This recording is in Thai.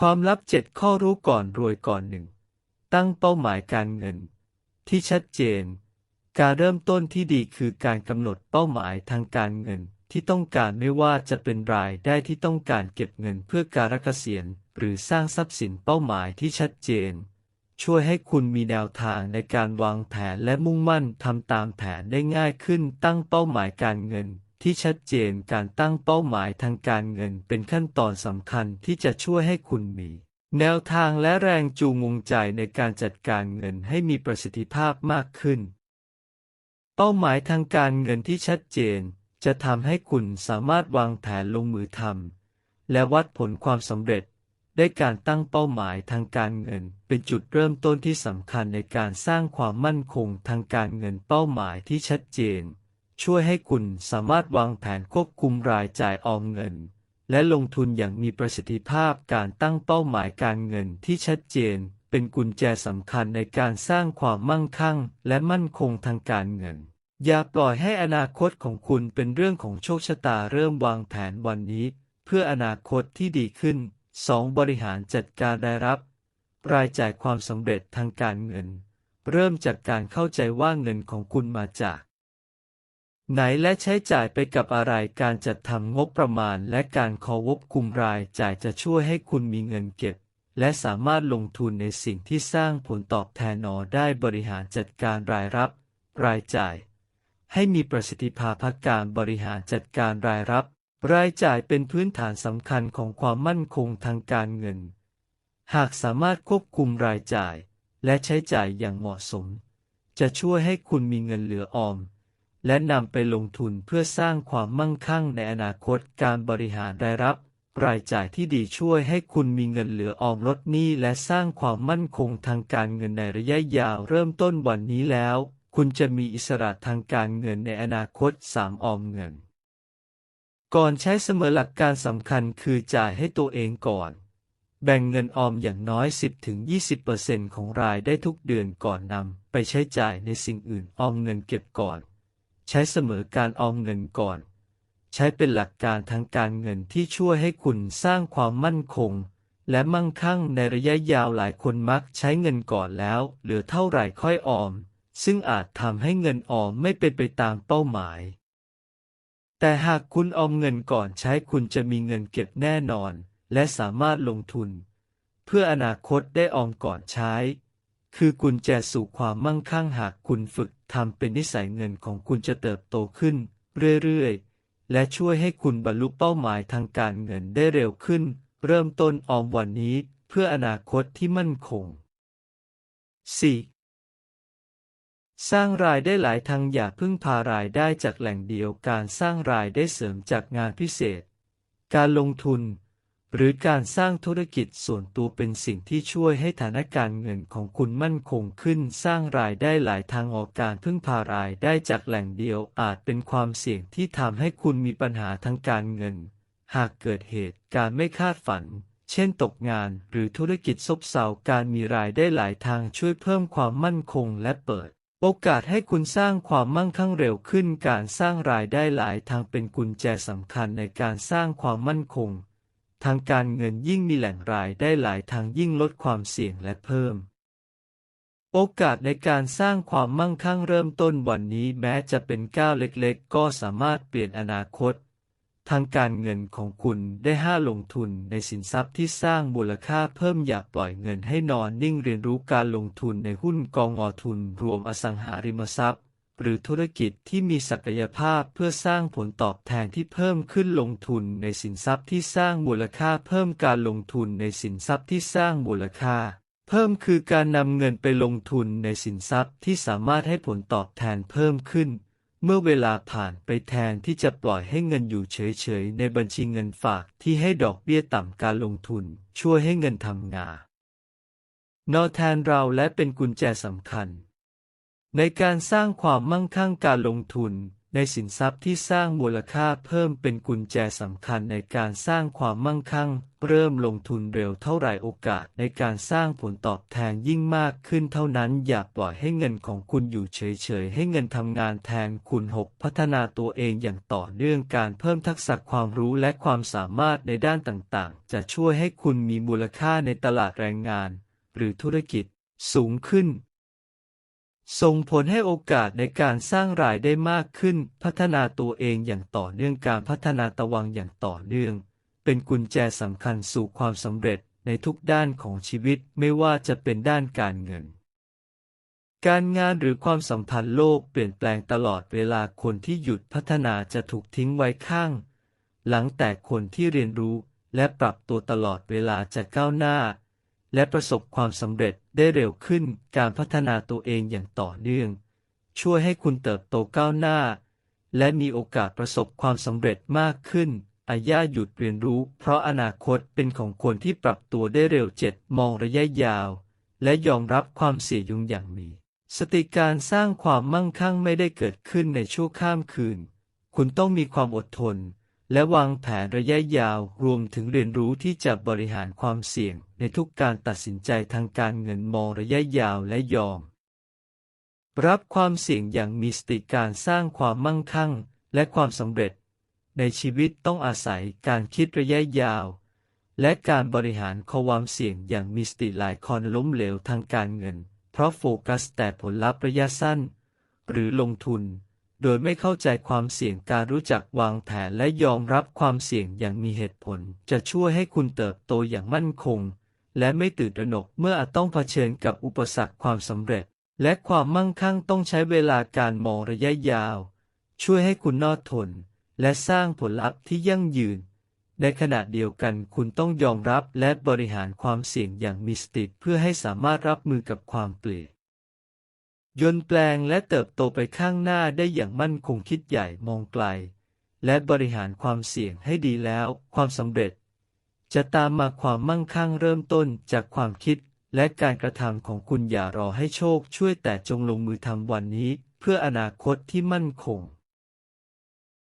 ความลับเจ็ดข้อรู้ก่อนรวยก่อนหนึ่งตั้งเป้าหมายการเงิน ที่ชัดเจน การเริ่มต้นที่ดีคือการกำหนดเป้าหมายทางการเงินที่ต้องการไม่ว่าจะเป็นรายได้ที่ต้องการเก็บเงินเพื่อการเกษียณหรือสร้างทรัพย์สินเป้าหมายที่ชัดเจน ช่วยให้คุณมีแนวทางในการวางแผนและมุ่งมั่นทำตามแผนได้ง่ายขึ้นตั้งเป้าหมายการเงิน ที่ชัดเจนการตั้งเป้าหมายทางการเงินเป็นขั้นตอนสำคัญที่จะช่วยให้คุณมี แนวทางและแรงจูงใจในการจัดการเงินให้มีประสิทธิภาพมากขึ้น เป้าหมายทางการเงินที่ชัดเจน จะทำให้คุณสามารถวางแผนลงมือทำและวัดผลความสำเร็จได้การตั้งเป้าหมายทางการเงิน เป็นจุดเริ่มต้นที่สำคัญในการสร้างความมั่นคงทางการเงินเป้าหมายที่ชัดเจน ช่วยให้คุณสามารถวางแผนควบคุมรายจ่ายออมเงิน และลงทุนอย่างมีประสิทธิภาพการตั้งเป้าหมายการเงินที่ชัดเจน เป็นกุญแจสำคัญในการสร้างความมั่งคั่ง และมั่นคงทางการเงิน อย่าปล่อยให้อนาคตของคุณเป็นเรื่องของโชคชะตาเริ่มวางแผนวันนี้ เพื่ออนาคตที่ดีขึ้น 2. บริหารจัดการรายรับ รายจ่ายความสำเร็จทางการเงิน เริ่มจากการเข้าใจว่าเงินของคุณมาจาก ไหนและใช้จ่ายไปกับอะไรการจัดทำงบประมาณและการขอวบคุมรายจ่ายจะช่วยให้คุณมีเงินเก็บ และสามารถลงทุนในสิ่งที่สร้างผลตอบแทนนอได้บริหารจัดการรายรับ รายจ่าย ให้มีประสิทธิภาพการบริหารจัดการรายรับ รายจ่ายเป็นพื้นฐานสำคัญของความมั่นคงทางการเงิน หากสามารถควบคุมรายจ่าย และใช้จ่ายอย่างเหมาะสม จะช่วยให้คุณมีเงินเหลือออม และนำไปลงทุนเพื่อสร้างความมั่งคั่งในอนาคตการบริหารรายรับ รายจ่ายที่ดีช่วยให้คุณมีเงินเหลือออมลดหนี้และสร้างความมั่นคงทางการเงินในระยะยาวเริ่มต้นวันนี้แล้ว คุณจะมีอิสระทางการเงินในอนาคต 3. ออมเงิน ก่อนใช้เสมอหลักการสำคัญคือจ่ายให้ตัวเองก่อนแบ่งเงินออมอย่างน้อย 10-20%ของรายได้ทุกเดือนก่อนนำไปใช้จ่ายในสิ่งอื่นออมเงินเก็บก่อน ใช้เสมอการออมเงินก่อน ใช้เป็นหลักการทางการเงินที่ช่วยให้คุณสร้างความมั่นคง และมั่งคั่งในระยะยาวหลายคนมักใช้เงินก่อนแล้ว เหลือเท่าไหร่ค่อยออม ซึ่งอาจทำให้เงินออมไม่เป็นไปตามเป้าหมาย แต่หากคุณออมเงินก่อนใช้คุณจะมีเงินเก็บแน่นอน และสามารถลงทุน เพื่ออนาคตได้ออมก่อนใช้คือกุญแจสู่ความมั่งคั่งหากคุณฝึก ทำเป็นนิสัยเงินของคุณจะเติบโตขึ้น เรื่อยๆ และช่วยให้คุณบรรลุเป้าหมายทางการเงินได้เร็วขึ้น เริ่มต้นออมวันนี้เพื่ออนาคตที่มั่นคง 4. สร้างรายได้หลายทางอย่าพึ่งพารายได้จากแหล่งเดียวการสร้างรายได้เสริมจากงานพิเศษ การลงทุน หรือการสร้างธุรกิจส่วนตัวเป็นสิ่งที่ช่วยให้ฐานะการเงินของคุณมั่นคงขึ้น สร้างรายได้หลายทางออกการพึ่งพารายได้จากแหล่งเดียวอาจเป็นความเสี่ยงที่ทำให้คุณมีปัญหาทางการเงิน หากเกิดเหตุการไม่คาดฝัน เช่นตกงานหรือธุรกิจซบเซาการมีรายได้หลายทางช่วยเพิ่มความมั่นคงและเปิดโอกาสให้คุณสร้างความมั่งคั่งเร็วขึ้น การสร้างรายได้หลายทางเป็นกุญแจสำคัญในการสร้างความมั่นคง ทางการเงินยิ่งมีแหล่งรายได้หลายทางยิ่งลดความเสี่ยงและเพิ่ม โอกาสในการสร้างความมั่งคั่งเริ่มต้นวันนี้แม้จะเป็นก้าวเล็กๆ ก็สามารถเปลี่ยนอนาคต ทางการเงินของคุณได้ห้าลงทุนในสินทรัพย์ที่สร้างมูลค่าเพิ่มอย่าปล่อยเงินให้นอนนิ่งเรียนรู้การลงทุนในหุ้นกองอทุนรวมอสังหาริมทรัพย์ หรือธุรกิจที่มีศักยภาพเพื่อสร้างผลตอบแทนที่เพิ่มขึ้นลงทุนในสินทรัพย์ที่สร้างมูลค่าเพิ่มการลงทุนในสินทรัพย์ที่สร้างมูลค่า เพิ่มคือการนำเงินไปลงทุนในสินทรัพย์ที่สามารถให้ผลตอบแทนเพิ่มขึ้น เมื่อเวลาผ่านไปแทนที่จะปล่อยให้เงินอยู่เฉยๆในบัญชีเงินฝากที่ให้ดอกเบี้ยต่ำการลงทุน ช่วยให้เงินทำงานนอแทนเราและเป็นกุญแจสำคัญ ในการสร้างความมั่งคั่งการลงทุน ในสินทรัพย์ที่สร้างมูลค่าเพิ่มเป็นกุญแจสำคัญในการสร้างความมั่งคั่ง เริ่มลงทุนเร็วเท่าไหร่โอกาสในการสร้างผลตอบแทนยิ่งมากขึ้นเท่านั้น อย่าปล่อยให้เงินของคุณอยู่เฉยๆ ให้เงินทำงานแทนคุณหกพัฒนาตัวเองอย่างต่อเนื่องการเพิ่มทักษะความรู้และความสามารถในด้านต่างๆ จะช่วยให้คุณมีมูลค่าในตลาดแรงงาน หรือธุรกิจ สูงขึ้น ส่งผลให้โอกาสในการสร้างรายได้มากขึ้น พัฒนาตัวเองอย่างต่อเนื่องการพัฒนาตะวังอย่างต่อเนื่อง เป็นกุญแจสำคัญสู่ความสำเร็จในทุกด้านของชีวิตไม่ว่าจะเป็นด้านการเงิน การงานหรือความสัมพันธ์โลกเปลี่ยนแปลงตลอดเวลาคนที่หยุดพัฒนาจะถูกทิ้งไว้ข้าง หลังแต่คนที่เรียนรู้และปรับตัวตลอดเวลาจะก้าวหน้า และประสบความสำเร็จ ได้เร็วขึ้นการพัฒนาตัวเองอย่างต่อเนื่อง ช่วยให้คุณเติบโตก้าวหน้า และมีโอกาสประสบความสำเร็จมากขึ้น อาย่าหยุดเรียนรู้ เพราะอนาคตเป็นของคนที่ปรับตัวได้เร็วเจ็ดมองระยะยาว และยอมรับความเสี่ยงอย่างมีสติการสร้างความมั่งคั่งไม่ได้เกิดขึ้นในชั่วข้ามคืน คุณต้องมีความอดทน และวางแผนระยะยาวรวมถึงเรียนรู้ที่จะบริหารความเสี่ยงในทุกการตัดสินใจทางการเงินมองระยะยาวและยอม รับความเสี่ยงอย่างมีสติการสร้างความมั่งคั่งและความสำเร็จ ในชีวิตต้องอาศัยการคิดระยะยาว และการบริหารความเสี่ยงอย่างมีสติหลายคนล้มเหลวทางการเงิน เพราะโฟกัสแต่ผลลัพธ์ระยะสั้น หรือลงทุน โดยไม่เข้าใจความเสี่ยงการรู้จักวางแผนและยอมรับความเสี่ยงอย่างมีเหตุผล จะช่วยให้คุณเติบโตอย่างมั่นคง และไม่ตื่นตระหนกเมื่ออาจต้องเผชิญกับอุปสรรคความสำเร็จ และความมั่งคั่งต้องใช้เวลาการมองระยะยาว ช่วยให้คุณนอดทน และสร้างผลลัพธ์ที่ยั่งยืน ในขณะเดียวกันคุณต้องยอมรับและบริหารความเสี่ยงอย่างมีสติเพื่อให้สามารถรับมือกับความเปลี่ยน ยนแปลงและเติบโตไปข้างหน้าได้อย่างมั่นคงคิดใหญ่มองไกล และบริหารความเสี่ยงให้ดีแล้ว ความสำเร็จ จะตามมาความมั่งคั่งเริ่มต้นจากความคิดและการกระทำของคุณอย่ารอให้โชคช่วยแต่จงลงมือทำวันนี้ เพื่ออนาคตที่มั่นคง